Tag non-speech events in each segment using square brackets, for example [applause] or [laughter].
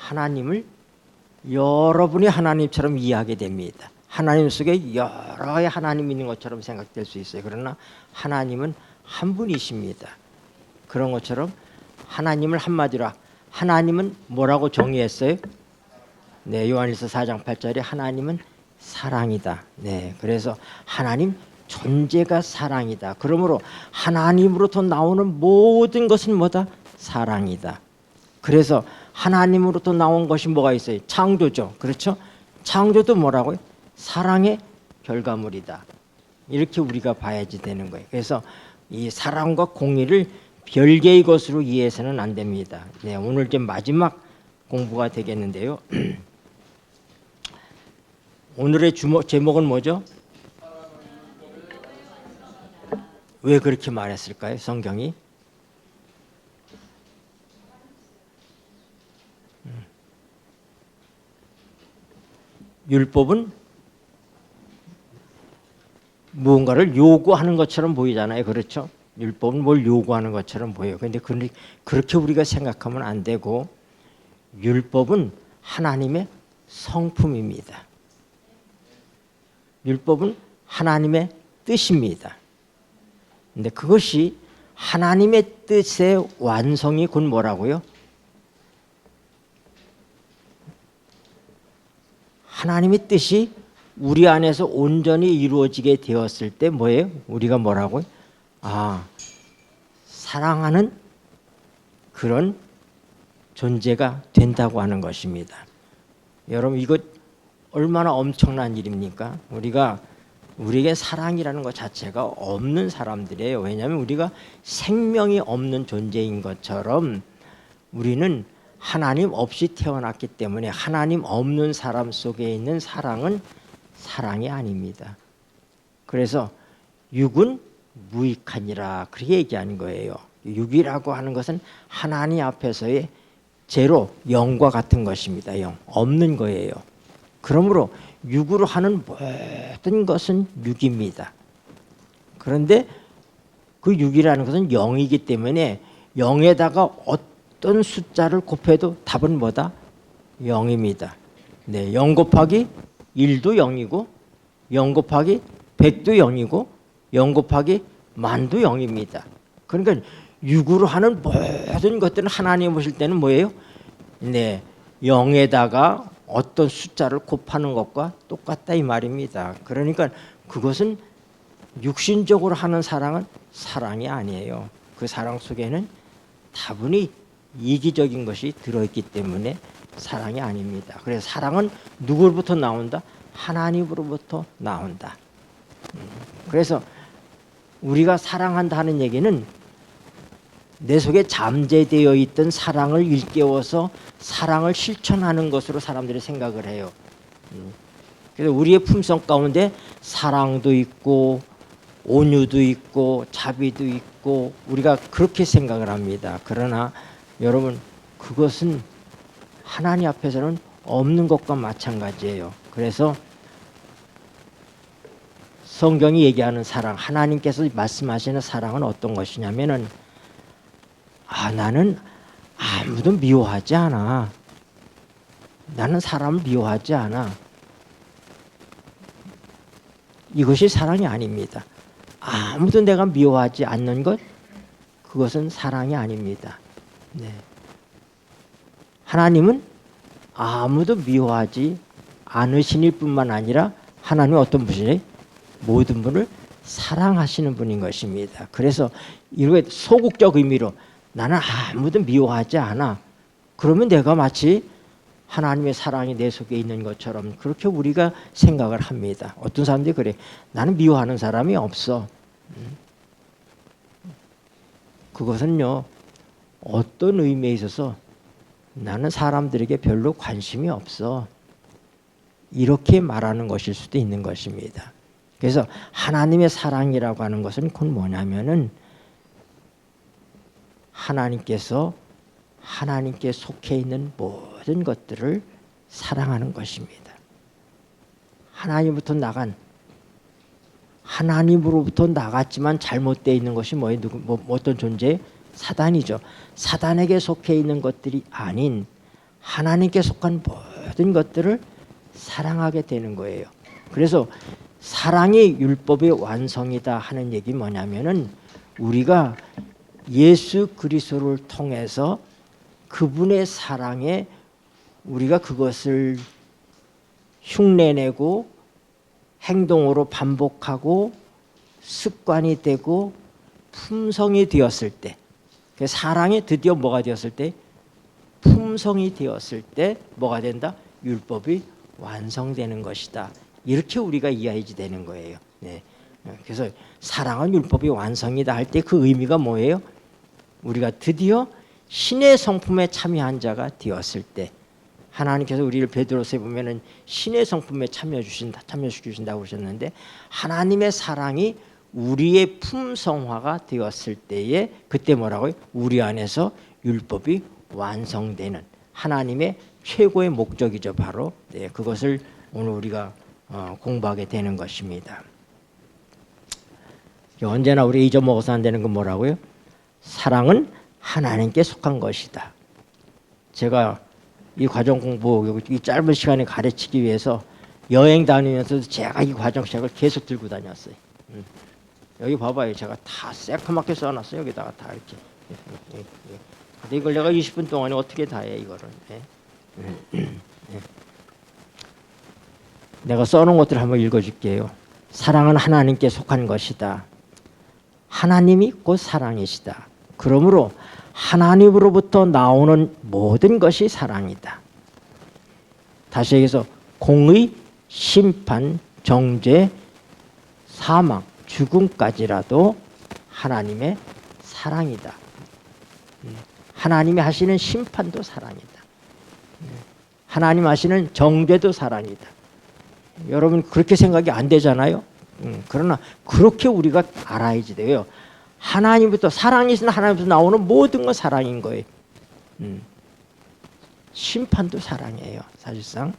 하나님을 여러분이 하나님처럼 이해하게 됩니다. 하나님 속에 여러의 하나님이 있는 것처럼 생각될 수 있어요. 그러나 하나님은 한 분이십니다. 그런 것처럼 하나님을 한마디로 하나님은 뭐라고 정의했어요? 네, 요한일서 4장 8절에 하나님은 사랑이다. 네, 그래서 하나님 존재가 사랑이다. 그러므로 하나님으로부터 나오는 모든 것은 뭐다? 사랑이다. 그래서 하나님으로부터 나온 것이 뭐가 있어요? 창조죠. 그렇죠? 창조도 뭐라고요? 사랑의 결과물이다. 이렇게 우리가 봐야지 되는 거예요. 그래서 이 사랑과 공의를 별개의 것으로 이해해서는 안 됩니다. 네, 오늘 이제 마지막 공부가 되겠는데요. [clears throat] 오늘의 주목, 제목은 뭐죠? 왜 그렇게 말했을까요? 성경이? 율법은 무언가를 요구하는 것처럼 보이잖아요. 그렇죠? 율법은 뭘 요구하는 것처럼 보여요. 근데 그렇게 우리가 생각하면 안 되고 율법은 하나님의 성품입니다. 율법은 하나님의 뜻입니다. 근데 그것이 하나님의 뜻의 완성이 곧 뭐라고요? 하나님의 뜻이 우리 안에서 온전히 이루어지게 되었을 때 뭐예요? 우리가 뭐라고요? 아, 사랑하는 그런 존재가 된다고 하는 것입니다. 여러분 이거 얼마나 엄청난 일입니까? 우리가 우리에게 사랑이라는 것 자체가 없는 사람들이에요. 왜냐하면 우리가 생명이 없는 존재인 것처럼 우리는 하나님 없이 태어났기 때문에 하나님 없는 사람 속에 있는 사랑은 사랑이 아닙니다. 그래서 육은 무익하니라 그렇게 얘기하는 거예요. 육이라고 하는 것은 하나님 앞에서의 제로 영과 같은 것입니다. 영 없는 거예요. 그러므로 육으로 하는 모든 것은 육입니다. 그런데 그 육이라는 것은 영이기 때문에 영에다가 어떤 숫자를 곱해도 답은 뭐다? 영입니다. 네, 0 곱하기 1도 0이고 0 곱하기 100도 0이고 0 곱하기 만도 0입니다. 그러니까 육으로 하는 모든 것들은 하나님 보실 때는 뭐예요? 네, 0에다가 어떤 숫자를 곱하는 것과 똑같다 이 말입니다. 그러니까 그것은 육신적으로 하는 사랑은 사랑이 아니에요. 그 사랑 속에는 다분히 이기적인 것이 들어있기 때문에 사랑이 아닙니다. 그래서 사랑은 누구로부터 나온다? 하나님으로부터 나온다. 음, 그래서 우리가 사랑한다는 얘기는 내 속에 잠재되어 있던 사랑을 일깨워서 사랑을 실천하는 것으로 사람들이 생각을 해요. 음. 그래서 우리의 품성 가운데 사랑도 있고 온유도 있고 자비도 있고 우리가 그렇게 생각을 합니다. 그러나 여러분 그것은 하나님 앞에서는 없는 것과 마찬가지예요. 그래서 성경이 얘기하는 사랑, 하나님께서 말씀하시는 사랑은 어떤 것이냐면은 아, 나는 아무도 미워하지 않아. 나는 사람을 미워하지 않아. 이것이 사랑이 아닙니다. 아무도 내가 미워하지 않는 것, 그것은 사랑이 아닙니다. 네. 하나님은 아무도 미워하지 않으시일 뿐만 아니라 하나님은 어떤 분이에요? 모든 분을 사랑하시는 분인 것입니다. 그래서 이렇게 소극적 의미로 나는 아무도 미워하지 않아. 그러면 내가 마치 하나님의 사랑이 내 속에 있는 것처럼 그렇게 우리가 생각을 합니다. 어떤 사람들이 그래. 나는 미워하는 사람이 없어. 음. 그것은요, 어떤 의미에 있어서 나는 사람들에게 별로 관심이 없어. 이렇게 말하는 것일 수도 있는 것입니다. 그래서 하나님의 사랑이라고 하는 것은 곧 뭐냐면은 하나님께서 하나님께 속해 있는 모든 것들을 사랑하는 것입니다. 하나님부터 나간 하나님으로부터 나갔지만 잘못되어 있는 것이 뭐, 뭐 어떤 존재? 사단이죠. 사단에게 속해 있는 것들이 아닌 하나님께 속한 모든 것들을 사랑하게 되는 거예요. 그래서 사랑이 율법의 완성이다 하는 얘기 뭐냐면은 우리가 예수 그리스도를 통해서 그분의 사랑에 우리가 그것을 흉내내고 행동으로 반복하고 습관이 되고 품성이 되었을 때, 그 사랑이 드디어 뭐가 되었을 때, 품성이 되었을 때 뭐가 된다? 율법이 완성되는 것이다. 이렇게 우리가 이해해지 되는 거예요. 네. 그래서 사랑은 율법이 완성이다 할 때 그 의미가 뭐예요? 우리가 드디어 신의 성품에 참여한 자가 되었을 때 하나님께서 우리를 베드로서에 보면은 신의 성품에 참여 주신다, 참여 주신다고 그러셨는데 하나님의 사랑이 우리의 품성화가 되었을 때에 그때 뭐라고요? 우리 안에서 율법이 완성되는 하나님의 최고의 목적이죠. 바로 네, 그것을 오늘 우리가 어, 공부하게 되는 것입니다. 언제나 우리 잊어먹어서 안 되는 건 뭐라고요? 사랑은 하나님께 속한 것이다. 제가 이 과정 공부 이 짧은 시간에 가르치기 위해서 여행 다니면서도 제가 이 과정 책을 계속 들고 다녔어요. 음. 여기 봐봐요. 제가 다 새카맣게 써놨어요. 여기다가 다 이렇게. 예, 예, 예. 근데 이걸 내가 20분 동안에 어떻게 다 해, 이거를. 내가 써놓은 것들을 한번 읽어줄게요. 사랑은 하나님께 속한 것이다. 하나님이 곧 사랑이시다. 그러므로 하나님으로부터 나오는 모든 것이 사랑이다. 다시 얘기해서 공의, 심판, 정죄, 사망, 죽음까지라도 하나님의 사랑이다. 음, 하나님이 하시는 심판도 사랑이다. 음, 하나님 하시는 정죄도 사랑이다. 여러분 그렇게 생각이 안 되잖아요. 음, 그러나 그렇게 우리가 알아야지 돼요. 하나님부터 사랑이신 하나님부터 나오는 모든 건 사랑인 거예요. 음. 심판도 사랑이에요. 사실상.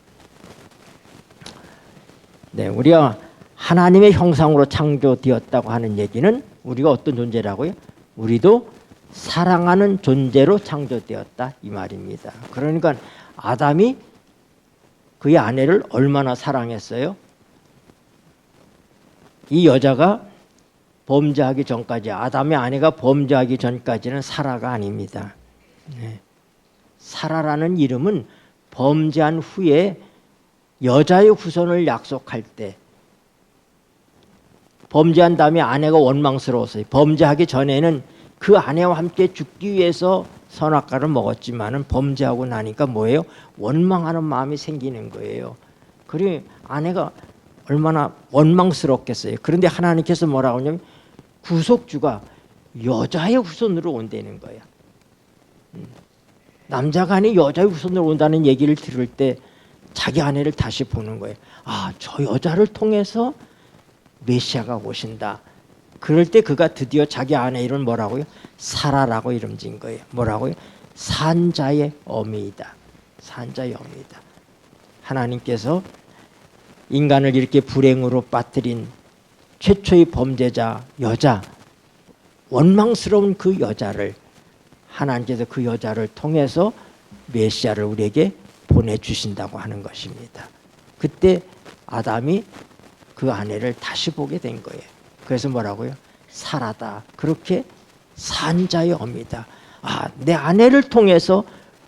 네, 우리가 하나님의 형상으로 창조되었다고 하는 얘기는 우리가 어떤 존재라고요? 우리도 사랑하는 존재로 창조되었다 이 말입니다. 그러니까 아담이 그의 아내를 얼마나 사랑했어요? 이 여자가 범죄하기 전까지 아담의 아내가 범죄하기 전까지는 사라가 아닙니다. 네. 사라라는 이름은 범죄한 후에 여자의 후손을 약속할 때 범죄한 다음에 아내가 원망스러웠어요. 범죄하기 전에는 그 아내와 함께 죽기 위해서 선악과를 먹었지만은 범죄하고 나니까 뭐예요? 원망하는 마음이 생기는 거예요. 그리고 아내가 얼마나 원망스럽겠어요. 그런데 하나님께서 뭐라고 하냐면 구속주가 여자의 후손으로 온다는 거야. 음. 남자가 아닌 여자의 후손으로 온다는 얘기를 들을 때 자기 아내를 다시 보는 거예요. 아, 저 여자를 통해서 메시아가 오신다. 그럴 때 그가 드디어 자기 아내 이름 뭐라고요? 사라라고 이름 지은 거예요. 뭐라고요? 산자의 어미이다. 산자의 어미이다. 하나님께서 인간을 이렇게 불행으로 빠뜨린 최초의 범죄자 여자 원망스러운 그 여자를 하나님께서 그 여자를 통해서 메시아를 우리에게 보내주신다고 하는 것입니다. 그때 아담이 그 아내를 다시 보게 된 거예요. 그래서 뭐라고요? 살아다. 그렇게 산 자의 어미다. 아, 내 아내를 통해서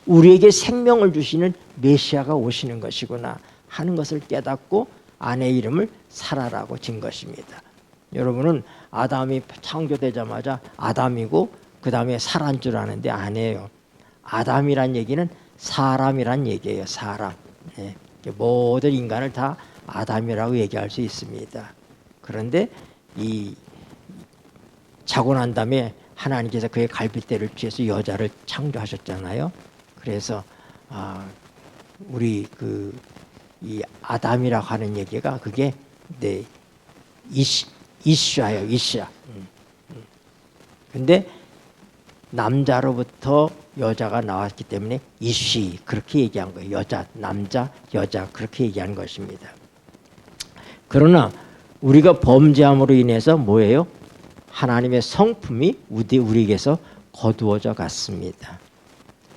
우리에게 생명을 주시는 메시아가 오시는 것이구나 하는 것을 깨닫고 아내 이름을 사라라고 진 것입니다. 여러분은 아담이 창조되자마자 아담이고 그 다음에 사란 줄 아는데 아니에요. 아담이란 얘기는 사람이란 얘기예요. 사람. 네. 모든 인간을 다 아담이라고 얘기할 수 있습니다. 그런데 이 자고 난 다음에 하나님께서 그의 갈빗대를 취해서 여자를 창조하셨잖아요. 그래서 아, 우리 그 이 아담이라고 하는 얘기가 그게 네 이시, 이슈아요 이슈아. 음, 음. 근데 남자로부터 여자가 나왔기 때문에 이슈 그렇게 얘기한 거예요. 여자, 남자, 여자 그렇게 얘기한 것입니다. 그러나 우리가 범죄함으로 인해서 뭐예요? 하나님의 성품이 우리 우리에게서 거두어져 갔습니다.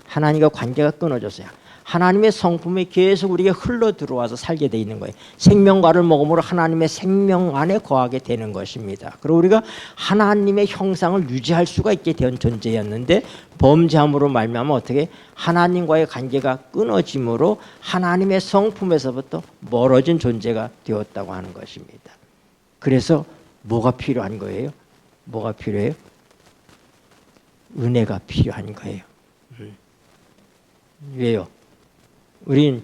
하나님과 관계가 끊어졌어요. 하나님의 성품이 계속 우리에게 흘러 들어와서 살게 돼 있는 거예요. 생명과를 먹음으로 하나님의 생명 안에 거하게 되는 것입니다. 그리고 우리가 하나님의 형상을 유지할 수가 있게 된 존재였는데 범죄함으로 말미암아 어떻게 하나님과의 관계가 끊어짐으로 하나님의 성품에서부터 멀어진 존재가 되었다고 하는 것입니다. 그래서 뭐가 필요한 거예요? 뭐가 필요해요? 은혜가 필요한 거예요. 음. 왜요? 우린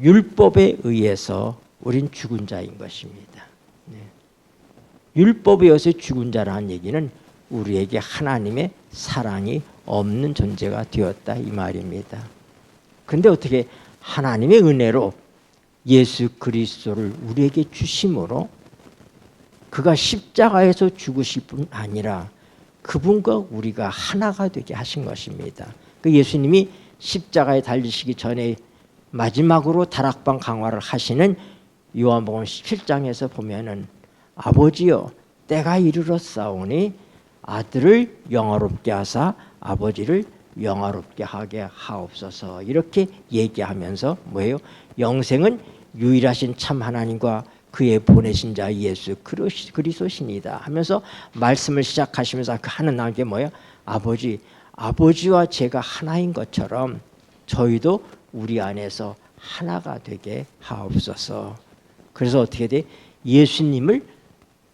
율법에 의해서 우린 죽은 자인 것입니다. 네. 율법에 의해서 죽은 자라는 얘기는 우리에게 하나님의 사랑이 없는 존재가 되었다 이 말입니다. 근데 어떻게 하나님의 은혜로 예수 그리스도를 우리에게 주심으로 그가 십자가에서 죽으실 뿐 아니라 그분과 우리가 하나가 되게 하신 것입니다. 그 예수님이 십자가에 달리시기 전에 마지막으로 다락방 강화를 하시는 요한복음 17장에서 보면은 아버지여 때가 이르렀사오니 아들을 영화롭게 하사 아버지를 영화롭게 하게 하옵소서 이렇게 얘기하면서 뭐예요? 영생은 유일하신 참 하나님과 그의 보내신 자 예수 그리스도시니다 하면서 말씀을 시작하시면서 그 하는 나게 뭐야? 아버지 아버지와 제가 하나인 것처럼 저희도 우리 안에서 하나가 되게 하옵소서. 그래서 어떻게 돼? 예수님을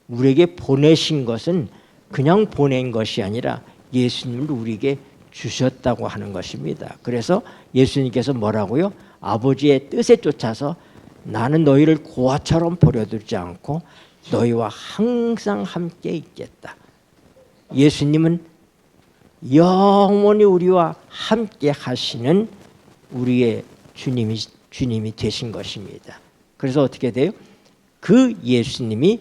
우리에게 보내신 것은 그냥 보낸 것이 아니라 예수님을 우리에게 주셨다고 하는 것입니다. 그래서 예수님께서 뭐라고요? 아버지의 뜻에 쫓아서 나는 너희를 고아처럼 버려두지 않고 너희와 항상 함께 있겠다. 예수님은 영원히 우리와 함께 하시는 우리의 주님이 주님이 되신 것입니다. 그래서 어떻게 돼요? 그 예수님이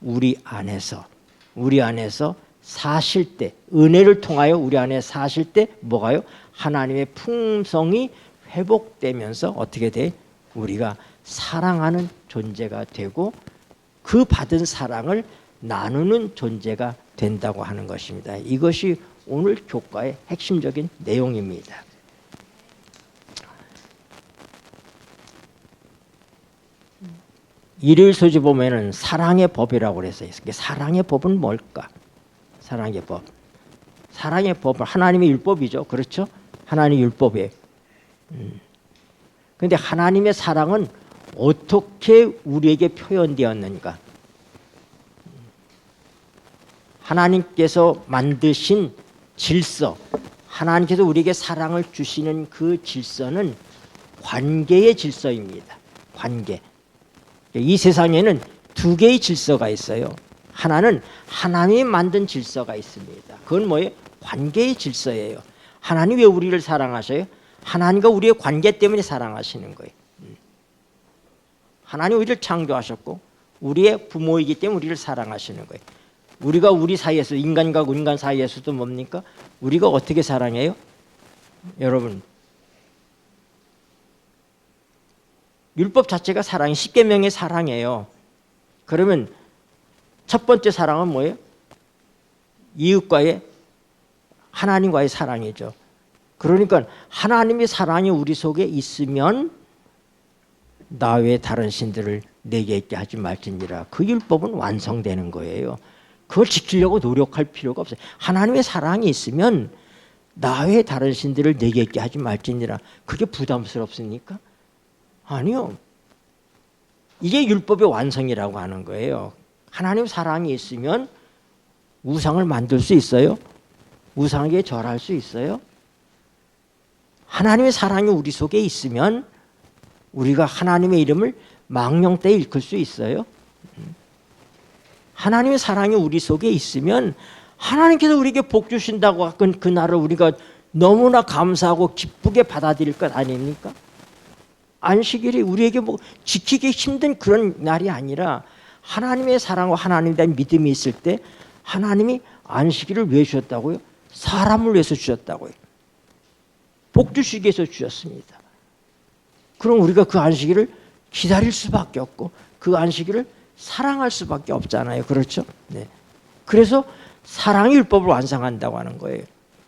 우리 안에서 우리 안에서 사실 때 은혜를 통하여 우리 안에 사실 때 뭐가요? 하나님의 풍성이 회복되면서 어떻게 돼? 우리가 사랑하는 존재가 되고 그 받은 사랑을 나누는 존재가 된다고 하는 것입니다. 이것이 오늘 교과의 핵심적인 내용입니다. 일요일 소지 보면은 사랑의 법이라고 그랬어요. 사랑의 법은 뭘까? 사랑의 법. 사랑의 법은 하나님의 율법이죠. 그렇죠? 하나님의 율법이에요. 음. 근데 하나님의 사랑은 어떻게 우리에게 표현되었는가? 하나님께서 만드신 질서, 하나님께서 우리에게 사랑을 주시는 그 질서는 관계의 질서입니다. 관계. 이 세상에는 두 개의 질서가 있어요. 하나는 하나님이 만든 질서가 있습니다. 그건 뭐예요? 관계의 질서예요. 하나님 왜 우리를 사랑하셔요? 하나님과 우리의 관계 때문에 사랑하시는 거예요. 음. 하나님 우리를 창조하셨고 우리의 부모이기 때문에 우리를 사랑하시는 거예요. 우리가 우리 사이에서 인간과 인간 사이에서도 뭡니까? 우리가 어떻게 사랑해요? 여러분 율법 자체가 사랑이 십계명의 사랑이에요. 그러면 첫 번째 사랑은 뭐예요? 이웃과의 하나님과의 사랑이죠. 그러니까 하나님의 사랑이 우리 속에 있으면 나 외에 다른 신들을 내게 있게 하지 말지니라. 그 율법은 완성되는 거예요. 그걸 지키려고 노력할 필요가 없어요. 하나님의 사랑이 있으면 나 외에 다른 신들을 내게 있게 하지 말지니라. 그게 부담스럽습니까? 아니요. 이게 율법의 완성이라고 하는 거예요. 하나님 사랑이 있으면 우상을 만들 수 있어요? 우상에게 절할 수 있어요? 하나님의 사랑이 우리 속에 있으면 우리가 하나님의 이름을 망령 때 읽을 수 있어요? 하나님의 사랑이 우리 속에 있으면 하나님께서 우리에게 복 주신다고 그, 그 날을 우리가 너무나 감사하고 기쁘게 받아들일 것 아닙니까? 안식일이 우리에게 뭐 지키기 힘든 그런 날이 아니라 하나님의 사랑과 하나님에 대한 믿음이 있을 때 하나님이 안식일을 왜 주셨다고요? 사람을 위해서 주셨다고요. 복 주시기 위해서 주셨습니다. 그럼 우리가 그 안식일을 기다릴 수밖에 없고 그 안식일을 사랑할 수밖에 없잖아요. 그렇죠? 네. 그래서 사랑의 율법을 완성한다고 하는 거예요.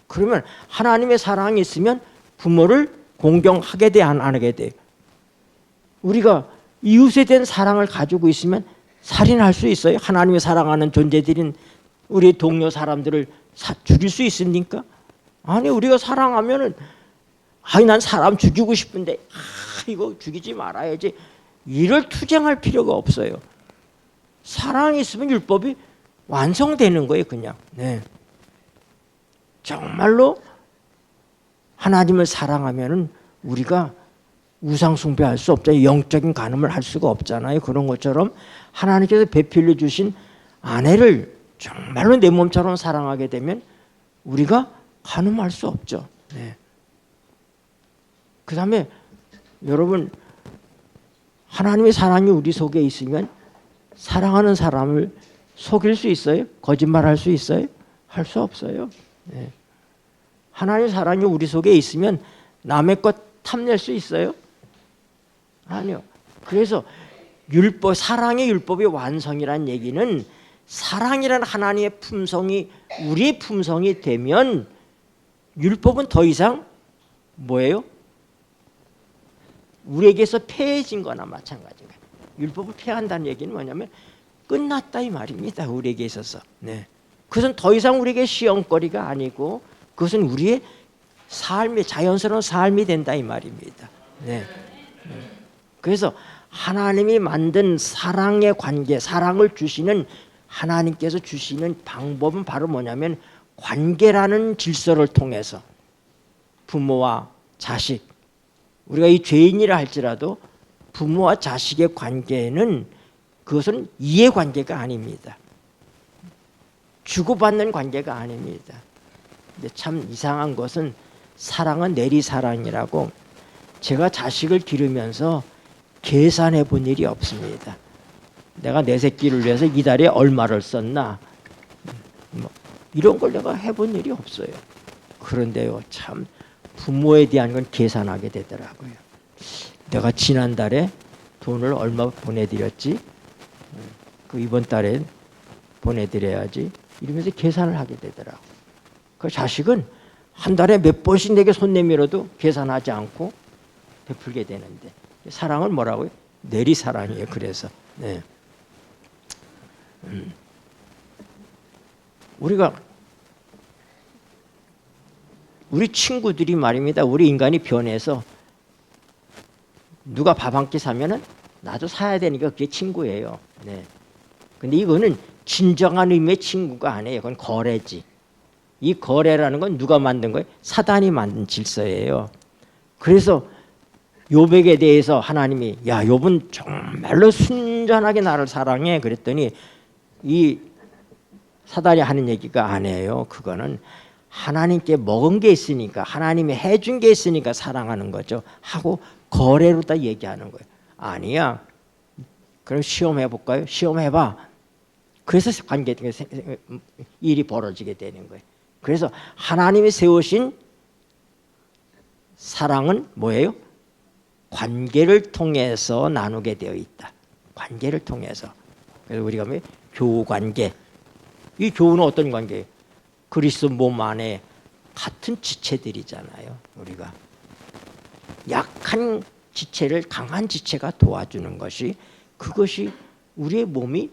그러면 하나님의 사랑이 있으면 부모를 공경하게 돼 안 하게 돼. 우리가 이웃에 대한 사랑을 가지고 있으면 살인할 수 있어요. 하나님이 사랑하는 존재들인 우리 동료 사람들을 사, 죽일 수 있습니까? 아니 우리가 사랑하면은 아니 난 사람 죽이고 싶은데 아 이거 죽이지 말아야지 이를 투쟁할 필요가 없어요. 사랑이 있으면 율법이 완성되는 거예요, 그냥. 네. 정말로 하나님을 사랑하면은 우리가 우상 숭배할 수 없잖아요. 영적인 간음을 할 수가 없잖아요. 그런 것처럼 하나님께서 배필려 주신 아내를 정말로 내 몸처럼 사랑하게 되면 우리가 간음할 수 없죠. 네. 그 다음에 여러분 하나님의 사랑이 우리 속에 있으면 사랑하는 사람을 속일 수 있어요? 거짓말할 수 있어요? 할 수 없어요. 네. 하나님의 사랑이 우리 속에 있으면 남의 것 탐낼 수 있어요? 아니요. 그래서 율법 사랑의 율법의 완성이란 얘기는 사랑이란 하나님의 품성이 우리의 품성이 되면 율법은 더 이상 뭐예요? 우리에게서 폐해진 거나 마찬가지인 거예요. 율법을 폐한다는 얘기는 뭐냐면 끝났다 이 말입니다. 우리에게 있어서. 네. 그것은 더 이상 우리에게 시험거리가 아니고 그것은 우리의 삶의 자연스러운 삶이 된다 이 말입니다. 네. 그래서 하나님이 만든 사랑의 관계, 사랑을 주시는 하나님께서 주시는 방법은 바로 뭐냐면 관계라는 질서를 통해서 부모와 자식, 우리가 이 죄인이라 할지라도 부모와 자식의 관계는 그것은 이해관계가 아닙니다. 주고받는 관계가 아닙니다. 근데 참 이상한 것은 사랑은 내리사랑이라고 제가 자식을 기르면서 계산해 본 일이 없습니다. 내가 내 새끼를 위해서 이달에 얼마를 썼나 뭐 이런 걸 내가 해본 일이 없어요. 그런데요, 참 부모에 대한 건 계산하게 되더라고요. 내가 지난달에 돈을 얼마 보내드렸지? 그 이번 달에 보내드려야지. 이러면서 계산을 하게 되더라고. 그 자식은 한 달에 몇 번씩 내게 손 내밀어도 계산하지 않고 베풀게 되는데 사랑을 뭐라고요? 내리 사랑이에요. 그래서 네. 음. 우리가 우리 친구들이 말입니다. 우리 인간이 변해서 누가 밥 한 끼 사면은 나도 사야 되니까 그게 친구예요. 네. 근데 이거는 진정한 의미의 친구가 아니에요. 그건 거래지. 이 거래라는 건 누가 만든 거예요? 사단이 만든 질서예요. 그래서 요백에 대해서 하나님이 야 욥은 정말로 순전하게 나를 사랑해 그랬더니 이 사단이 하는 얘기가 아니에요. 그거는 하나님께 먹은 게 있으니까 하나님이 해준 게 있으니까 사랑하는 거죠. 하고 거래로 다 얘기하는 거예요. 아니야. 그럼 시험해 볼까요? 시험해 봐. 그래서 관계 일이 벌어지게 되는 거예요. 그래서 하나님이 세우신 사랑은 뭐예요? 관계를 통해서 나누게 되어 있다. 관계를 통해서. 그래서 우리가 뭐 교우 관계. 이 교우는 어떤 관계예요? 그리스도 몸 안에 같은 지체들이잖아요. 우리가 약한 지체를 강한 지체가 도와주는 것이 그것이 우리의 몸이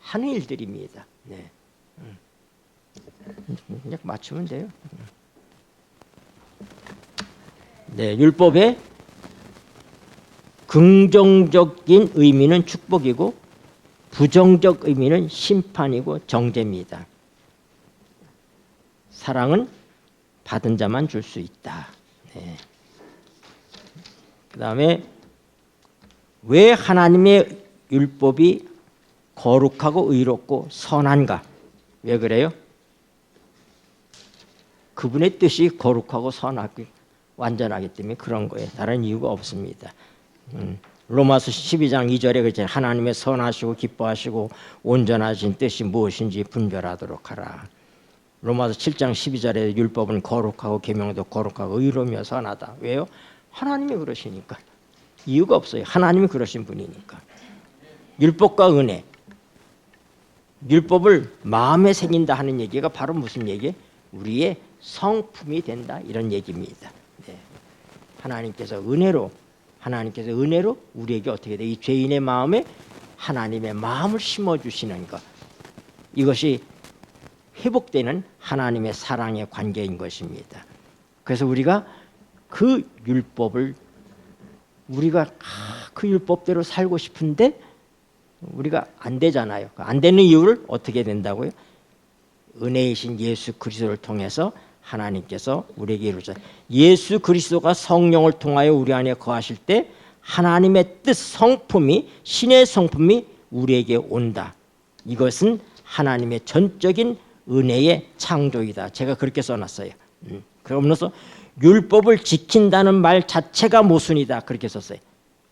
하는 일들입니다. 네. 음. 그냥 맞추면 돼요. 네, 율법의 긍정적인 의미는 축복이고 부정적 의미는 심판이고 정죄입니다. 사랑은 받은 자만 줄 수 있다. 네. 그 다음에 왜 하나님의 율법이 거룩하고 의롭고 선한가? 왜 그래요? 그분의 뜻이 거룩하고 선하고 완전하기 때문에 그런 거예요. 다른 이유가 없습니다. 음, 로마서 12장 2절에 그랬잖아요. 하나님의 선하시고 기뻐하시고 온전하신 뜻이 무엇인지 분별하도록 하라. 로마서 7장 12절에 율법은 거룩하고 계명도 거룩하고 의로며 선하다. 왜요? 하나님이 그러시니까. 이유가 없어요. 하나님이 그러신 분이니까. 율법과 은혜. 율법을 마음에 새긴다 하는 얘기가 바로 무슨 얘기예요? 우리의 성품이 된다 이런 얘기입니다. 네. 하나님께서 은혜로 하나님께서 은혜로 우리에게 어떻게 돼? 이 죄인의 마음에 하나님의 마음을 심어 주시는 것. 이것이 회복되는 하나님의 사랑의 관계인 것입니다. 그래서 우리가 그 율법을 우리가 아, 그 율법대로 살고 싶은데 우리가 안 되잖아요. 안 되는 이유를 어떻게 된다고요? 은혜이신 예수 그리스도를 통해서 하나님께서 우리에게 이루자. 예수 그리스도가 성령을 통하여 우리 안에 거하실 때 하나님의 뜻 성품이 신의 성품이 우리에게 온다. 이것은 하나님의 전적인 은혜의 창조이다. 제가 그렇게 써놨어요. 음. 그러면서 율법을 지킨다는 말 자체가 모순이다. 그렇게 썼어요.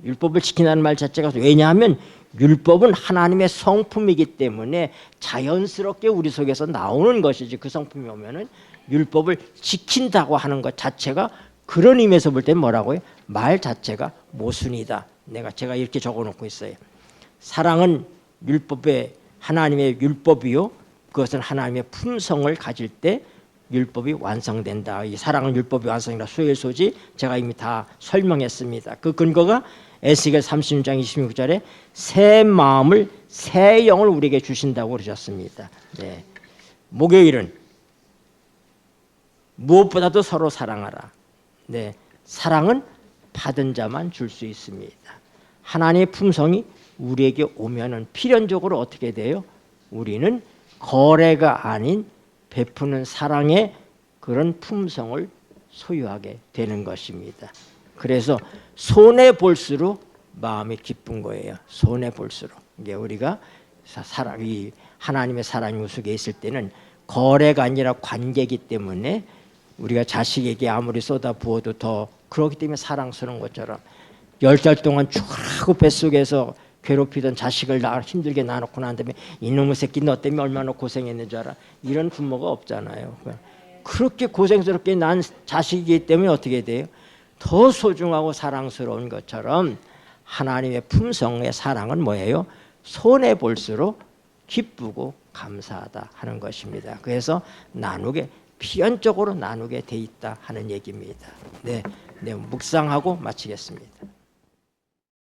율법을 지킨다는 말 자체가 왜냐하면 율법은 하나님의 성품이기 때문에 자연스럽게 우리 속에서 나오는 것이지 그 성품이 오면은 율법을 지킨다고 하는 것 자체가 그런 의미에서 볼 때 뭐라고요? 말 자체가 모순이다. 내가 제가 이렇게 적어놓고 있어요. 사랑은 율법의 하나님의 율법이요. 그것은 하나님의 품성을 가질 때 율법이 완성된다. 이 사랑은 율법이 완성이다. 수일 소지 제가 이미 다 설명했습니다. 그 근거가 에스겔 36장 26절에 새 마음을 새 영을 우리에게 주신다고 그러셨습니다. 네. 목요일은 무엇보다도 서로 사랑하라. 네. 사랑은 받은 자만 줄 수 있습니다. 하나님의 품성이 우리에게 오면은 필연적으로 어떻게 돼요? 우리는 거래가 아닌 베푸는 사랑의 그런 품성을 소유하게 되는 것입니다. 그래서 손해 볼수록 마음이 기쁜 거예요. 손해 볼수록 이게 우리가 사랑 이 하나님의 사랑이 우속에 있을 때는 거래가 아니라 관계이기 때문에 우리가 자식에게 아무리 쏟아 부어도 더 그렇기 때문에 사랑스러운 것처럼 열 달 동안 쭉 뱃속에서 괴롭히던 자식을 나 힘들게 낳아놓고 난 다음에 이놈의 새끼 너 때문에 얼마나 고생했는 줄 알아? 이런 부모가 없잖아요. 그렇게 고생스럽게 난 자식이기 때문에 어떻게 돼요? 더 소중하고 사랑스러운 것처럼 하나님의 품성의 사랑은 뭐예요? 손해 볼수록 기쁘고 감사하다 하는 것입니다. 그래서 나누게 필연적으로 나누게 돼 있다 하는 얘기입니다 네, 네 묵상하고 마치겠습니다.